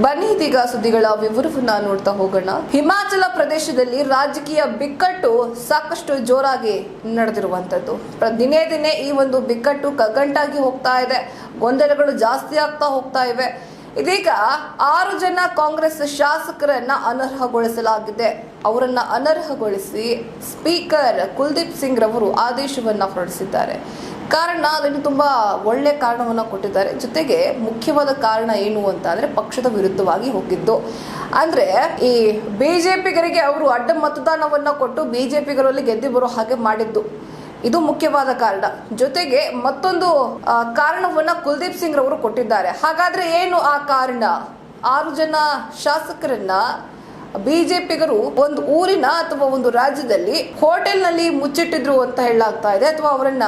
ಬನ್ನಿ ಇದೀಗ ಸುದ್ದಿಗಳ ವಿವರವನ್ನ ನೋಡ್ತಾ ಹೋಗೋಣ. ಹಿಮಾಚಲ ಪ್ರದೇಶದಲ್ಲಿ ರಾಜಕೀಯ ಬಿಕ್ಕಟ್ಟು ಸಾಕಷ್ಟು ಜೋರಾಗಿ ನಡೆದಿರುವಂತದ್ದು ದಿನೇ ದಿನೇ ಈ ಒಂದು ಬಿಕ್ಕಟ್ಟು ಕಗ್ಗಂಟಾಗಿ ಹೋಗ್ತಾ ಇದೆ. ಗೊಂದಲಗಳು ಜಾಸ್ತಿ ಆಗ್ತಾ ಹೋಗ್ತಾ ಇವೆ. ಇದೀಗ ಆರು ಜನ ಕಾಂಗ್ರೆಸ್ ಶಾಸಕರನ್ನ ಅನರ್ಹಗೊಳಿಸಲಾಗಿದೆ. ಅವರನ್ನ ಅನರ್ಹಗೊಳಿಸಿ ಸ್ಪೀಕರ್ ಕುಲ್ದೀಪ್ ಸಿಂಗ್ ರವರು ಆದೇಶವನ್ನ ಹೊರಡಿಸಿದ್ದಾರೆ. ಕಾರಣ ಅದನ್ನು ತುಂಬಾ ಒಳ್ಳೆ ಕಾರಣವನ್ನು ಕೊಟ್ಟಿದ್ದಾರೆ. ಜೊತೆಗೆ ಮುಖ್ಯವಾದ ಕಾರಣ ಏನು ಅಂತ ಅಂದರೆ ಪಕ್ಷದ ವಿರುದ್ಧವಾಗಿ ಹೋಗಿದ್ದು. ಅಂದ್ರೆ ಈ ಬಿಜೆಪಿಗರಿಗೆ ಅವರು ಅಡ್ಡ ಮತದಾನವನ್ನ ಕೊಟ್ಟು ಬಿಜೆಪಿಗರಲ್ಲಿ ಗೆದ್ದು ಬರೋ ಹಾಗೆ ಮಾಡಿದ್ದು. ಇದು ಮುಖ್ಯವಾದ ಕಾರಣ. ಜೊತೆಗೆ ಮತ್ತೊಂದು ಕಾರಣವನ್ನ ಕುಲ್ದೀಪ್ ಸಿಂಗ್ ರವರು ಕೊಟ್ಟಿದ್ದಾರೆ. ಹಾಗಾದ್ರೆ ಏನು ಆ ಕಾರಣ? ಆರು ಜನ ಶಾಸಕರನ್ನ ಬಿಜೆಪಿಗರು ಒಂದು ಊರಿನ ಅಥವಾ ಒಂದು ರಾಜ್ಯದಲ್ಲಿ ಹೋಟೆಲ್ನಲ್ಲಿ ಮುಚ್ಚಿಟ್ಟಿದ್ರು ಅಂತ ಹೇಳಲಾಗ್ತಾ ಇದೆ. ಅಥವಾ ಅವರನ್ನ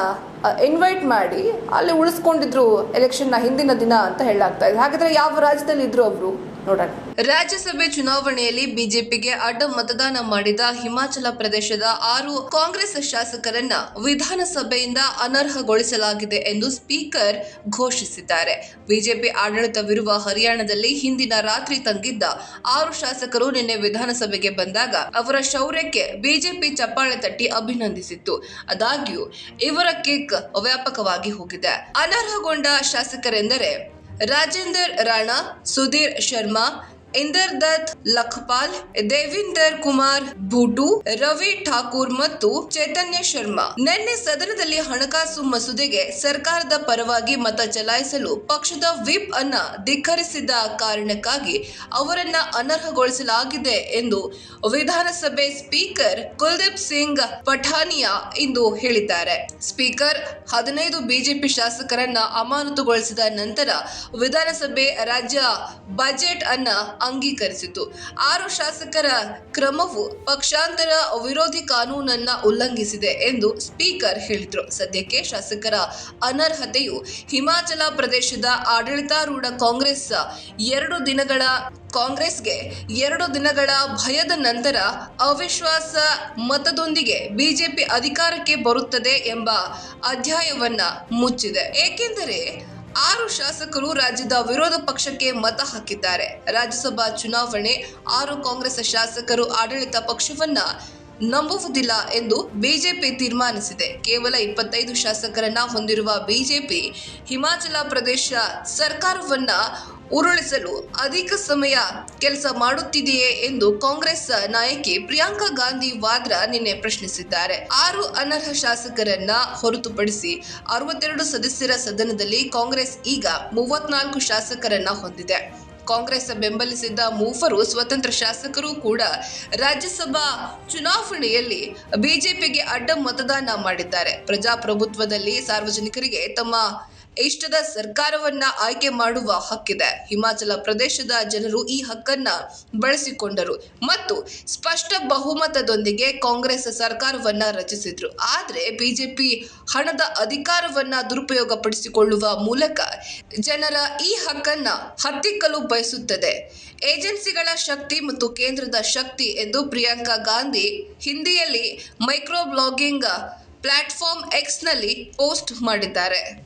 ಇನ್ವೈಟ್ ಮಾಡಿ ಅಲ್ಲಿ ಉಳಿಸ್ಕೊಂಡಿದ್ರು ಎಲೆಕ್ಷನ್ನ ಹಿಂದಿನ ದಿನ ಅಂತ ಹೇಳಲಾಗ್ತಾ ಇದೆ. ಹಾಗಾದ್ರೆ ಯಾವ ರಾಜ್ಯದಲ್ಲಿ ಇದ್ರು ಅವರು? ನೋಡೋಣ. ರಾಜ್ಯಸಭೆ ಚುನಾವಣೆಯಲ್ಲಿ ಬಿಜೆಪಿಗೆ ಅಡ್ಡ ಮತದಾನ ಮಾಡಿದ ಹಿಮಾಚಲ ಪ್ರದೇಶದ ಆರು ಕಾಂಗ್ರೆಸ್ ಶಾಸಕರನ್ನ ವಿಧಾನಸಭೆಯಿಂದ ಅನರ್ಹಗೊಳಿಸಲಾಗಿದೆ ಎಂದು ಸ್ಪೀಕರ್ ಘೋಷಿಸಿದ್ದಾರೆ. ಬಿಜೆಪಿ ಆಡಳಿತವಿರುವ ಹರಿಯಾಣದಲ್ಲಿ ಹಿಂದಿನ ರಾತ್ರಿ ತಂಗಿದ್ದ ಆರು ಶಾಸಕರು ನಿನ್ನೆ ವಿಧಾನಸಭೆಗೆ ಬಂದಾಗ ಅವರ ಶೌರ್ಯಕ್ಕೆ ಬಿಜೆಪಿ ಚಪ್ಪಾಳೆ ತಟ್ಟಿ ಅಭಿನಂದಿಸಿತ್ತು. ಆದಾಗ್ಯೂ, ಇವರ ಕಿಕ್ ವ್ಯಾಪಕವಾಗಿ ಹೋಗಿದೆ. ಅನರ್ಹಗೊಂಡ ಶಾಸಕರೆಂದರೆ ರಾಜೇಂದರ್ ರಾಣಾ, ಸುಧೀರ್ ಶರ್ಮಾ ಇಂದರ್ ದತ್ ಲಖಪಾಲ್, ದೇವಿಂದರ್ ಕುಮಾರ್, ಭೂಟು, ರವಿ ಠಾಕೂರ್ ಮತ್ತು ಚೈತನ್ಯ ಶರ್ಮಾ. ನಿನ್ನೆ ಸದನದಲ್ಲಿ ಹಣಕಾಸು ಮಸೂದೆಗೆ ಸರ್ಕಾರದ ಪರವಾಗಿ ಮತ ಚಲಾಯಿಸಲು ಪಕ್ಷದ ವಿಪ್ ಅನ್ನ ಧಿಕ್ಕರಿಸಿದ ಕಾರಣಕ್ಕಾಗಿ ಅವರನ್ನ ಅನರ್ಹಗೊಳಿಸಲಾಗಿದೆ ಎಂದು ವಿಧಾನಸಭೆ ಸ್ಪೀಕರ್ ಕುಲ್ದೀಪ್ ಸಿಂಗ್ ಪಠಾನಿಯಾ ಇಂದು ಹೇಳಿದ್ದಾರೆ. ಸ್ಪೀಕರ್, ಹದಿನೈದು ಬಿಜೆಪಿ ಶಾಸಕರನ್ನ ಅಮಾನತುಗೊಳಿಸಿದ ನಂತರ ವಿಧಾನಸಭೆ ರಾಜ್ಯ ಬಜೆಟ್ ಅನ್ನ ಅಂಗೀಕರಿಸಿತು. ಆರು ಶಾಸಕರ ಕ್ರಮವು ಪಕ್ಷಾಂತರ ವಿರೋಧಿ ಕಾನೂನನ್ನ ಉಲ್ಲಂಘಿಸಿದೆ ಎಂದು ಸ್ಪೀಕರ್ ಹೇಳಿದರು. ಸದ್ಯಕ್ಕೆ ಶಾಸಕರ ಅನರ್ಹತೆಯು ಹಿಮಾಚಲ ಪ್ರದೇಶದ ಆಡಳಿತಾರೂಢ ಕಾಂಗ್ರೆಸ್ ಎರಡು ದಿನಗಳ, ಕಾಂಗ್ರೆಸ್ಗೆ ಎರಡು ದಿನಗಳ ಭಯದ ನಂತರ ಅವಿಶ್ವಾಸ ಮತದೊಂದಿಗೆ ಬಿಜೆಪಿ ಅಧಿಕಾರಕ್ಕೆ ಬರುತ್ತದೆ ಎಂಬ ಅಧ್ಯಾಯವನ್ನ ಮುಚ್ಚಿದೆ. ಏಕೆಂದರೆ ಆರು ಶಾಸಕರು ರಾಜ್ಯದ ವಿರೋಧ ಪಕ್ಷಕ್ಕೆ ಮತ ಹಾಕಿದ್ದಾರೆ. ರಾಜ್ಯಸಭಾ ಚುನಾವಣೆ ಆರು ಕಾಂಗ್ರೆಸ್ ಶಾಸಕರು ಆಡಳಿತ ಪಕ್ಷವನ್ನ ನಂಬುವುದಿಲ್ಲ ಎಂದು ಬಿಜೆಪಿ ತೀರ್ಮಾನಿಸಿದೆ. ಕೇವಲ ಇಪ್ಪತ್ತೈದು ಶಾಸಕರನ್ನ ಹೊಂದಿರುವ ಬಿಜೆಪಿ ಹಿಮಾಚಲ ಪ್ರದೇಶ ಸರ್ಕಾರವನ್ನ ಉರುಳಿಸಲು ಅಧಿಕ ಸಮಯ ಕೆಲಸ ಮಾಡುತ್ತಿದೆಯೇ ಎಂದು ಕಾಂಗ್ರೆಸ್ ನಾಯಕಿ ಪ್ರಿಯಾಂಕಾ ಗಾಂಧಿ ವಾದ್ರಾ ನಿನ್ನೆ ಪ್ರಶ್ನಿಸಿದ್ದಾರೆ. ಆರು ಅನರ್ಹ ಶಾಸಕರನ್ನ ಹೊರತುಪಡಿಸಿ ಅರವತ್ತೆರಡು ಸದಸ್ಯರ ಸದನದಲ್ಲಿ ಕಾಂಗ್ರೆಸ್ ಈಗ ಮೂವತ್ನಾಲ್ಕು ಶಾಸಕರನ್ನ ಹೊಂದಿದೆ. ಕಾಂಗ್ರೆಸ್ ಬೆಂಬಲಿಸಿದ್ದ ಮೂವರು ಸ್ವತಂತ್ರ ಶಾಸಕರು ಕೂಡ ರಾಜ್ಯಸಭಾ ಚುನಾವಣೆಯಲ್ಲಿ ಬಿಜೆಪಿಗೆ ಅಡ್ಡ ಮತದಾನ ಮಾಡಿದ್ದಾರೆ. ಪ್ರಜಾಪ್ರಭುತ್ವದಲ್ಲಿ ಸಾರ್ವಜನಿಕರಿಗೆ ತಮ್ಮ ಇಷ್ಟದ ಸರ್ಕಾರವನ್ನ ಆಯ್ಕೆ ಮಾಡುವ ಹಕ್ಕಿದೆ. ಹಿಮಾಚಲ ಪ್ರದೇಶದ ಜನರು ಈ ಹಕ್ಕನ್ನ ಬಳಸಿಕೊಂಡರು ಮತ್ತು ಸ್ಪಷ್ಟ ಬಹುಮತದೊಂದಿಗೆ ಕಾಂಗ್ರೆಸ್ ಸರ್ಕಾರವನ್ನ ರಚಿಸಿದ್ರು. ಆದ್ರೆ ಬಿಜೆಪಿ ಹಣದ ಅಧಿಕಾರವನ್ನ ದುರುಪಯೋಗಪಡಿಸಿಕೊಳ್ಳುವ ಮೂಲಕ ಜನರ ಈ ಹಕ್ಕನ್ನ ಹತ್ತಿಕ್ಕಲು ಬಯಸುತ್ತದೆ. ಏಜೆನ್ಸಿಗಳ ಶಕ್ತಿ ಮತ್ತು ಕೇಂದ್ರದ ಶಕ್ತಿ ಎಂದು ಪ್ರಿಯಾಂಕಾ ಗಾಂಧಿ ಹಿಂದಿಯಲ್ಲಿ ಮೈಕ್ರೋ ಬ್ಲಾಗಿಂಗ್ ಪ್ಲಾಟ್ಫಾರ್ಮ್ ಎಕ್ಸ್ನಲ್ಲಿ ಪೋಸ್ಟ್ ಮಾಡಿದ್ದಾರೆ.